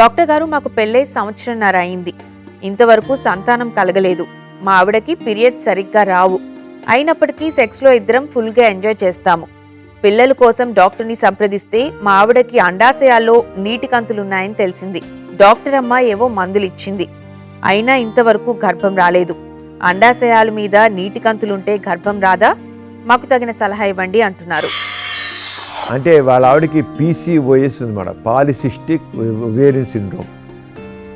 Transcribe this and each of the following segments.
Doctor గారు మాకు పెళ్ళై సంవత్సరంన్నర అయింది. ఇంతవరకు సంతానం కలగలేదు. మా ఆవిడకి పీరియడ్ సరిగ్గా రావు. అయినప్పటికీ సెక్స్లో ఇద్దరం ఫుల్గా ఎంజాయ్ చేస్తాము. పిల్లల కోసం డాక్టర్ని సంప్రదిస్తే మా ఆవిడకి అండాశయాల్లో నీటి కంతులున్నాయని తెలిసింది. డాక్టర్ అమ్మ ఏవో మందులు ఇచ్చింది అయినా ఇంతవరకు గర్భం రాలేదు. అండాశయాల మీద నీటి కంతులుంటే గర్భం రాదా? మాకు తగిన సలహా ఇవ్వండి అంటున్నారు. అంటే వాళ్ళ ఆవిడకి పీసీఓఎస్ అనమాట పాలిసిస్టిక్ వేరియన్ సిండ్రోమ్.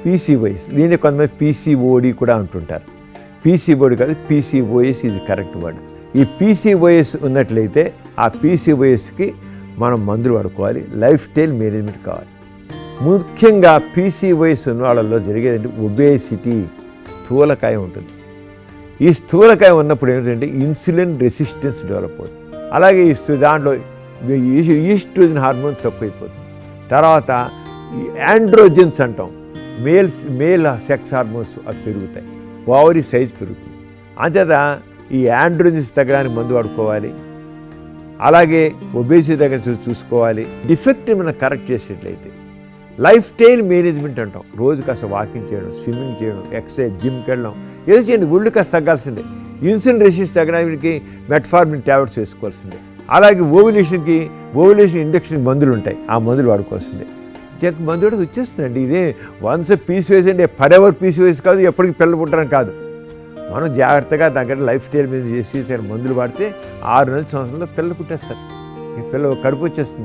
పీసీఓఎస్ దీన్ని కొంతమంది పీసీఓడి కూడా అంటుంటారు. పీసీఓడి కాదు పీసీఓఎస్ ఇది కరెక్ట్ వర్డ్ ఈ పీసీఓఎస్ ఉన్నట్లయితే ఆ పీసీఓఎస్కి మనం మందులు వాడుకోవాలి లైఫ్ స్టైల్ మేనేజ్మెంట్ కావాలి. ముఖ్యంగా పీసీఓఎస్ ఉన్న వాళ్ళల్లో జరిగేదంటే ఒబేసిటీ స్థూలకాయం ఉంటుంది. ఈ స్థూలకాయం ఉన్నప్పుడు ఏంటంటే ఇన్సులిన్ రెసిస్టెన్స్ డెవలప్ అవుతుంది. అలాగే ఈ దాంట్లో ఈస్ట్రోజన్ హార్మోన్ తక్కువైపోతుంది. తర్వాత ఈ అంటాం. మేల్ మేల్ సెక్స్ హార్మోన్స్ అవి పెరుగుతాయి. ఓవరీ సైజ్ పెరుగుతుంది. అంచేత ఈ యాండ్రోజన్స్ తగ్గడానికి మందు వాడుకోవాలి. అలాగే ఒబేసిటీ దగ్గర చూసుకోవాలి. డిఫెక్ట్ని మనం కరెక్ట్ చేసేట్లయితే లైఫ్ స్టైల్ మేనేజ్మెంట్ అంటాం. రోజు కాస్త వాకింగ్ చేయడం స్విమ్మింగ్ చేయడం ఎక్సర్సైజ్ జిమ్కి వెళ్ళడం. ఏదో చేయండి ఒళ్ళు కాస్త తగ్గాల్సిందే. ఇన్సులిన్ రెసిస్ తగ్గడానికి మెట్ఫార్మిన్ ట్యాబ్లెట్స్ వేసుకోవాల్సిందే. అలాగే ఓవిలేషన్కి ఓవిలేషన్ ఇండక్షన్ మందులు ఉంటాయి ఆ మందులు వాడుకోవాల్సిందే. జగ్ మందు కూడా వచ్చేస్తుందండి. ఇదే వన్స్ పీస్ వేసి అంటే పర్ ఎవర్ పీస్ వేసి కాదు ఎప్పటికీ పిల్లలు పుట్టడం కాదు. మనం జాగ్రత్తగా దగ్గర లైఫ్ స్టైల్ మీద చేసి మందులు వాడితే ఆరు నెలల సంవత్సరంలో పిల్లలు పుట్టేస్తారు. ఈ పిల్ల కడుపు వచ్చేస్తుంది.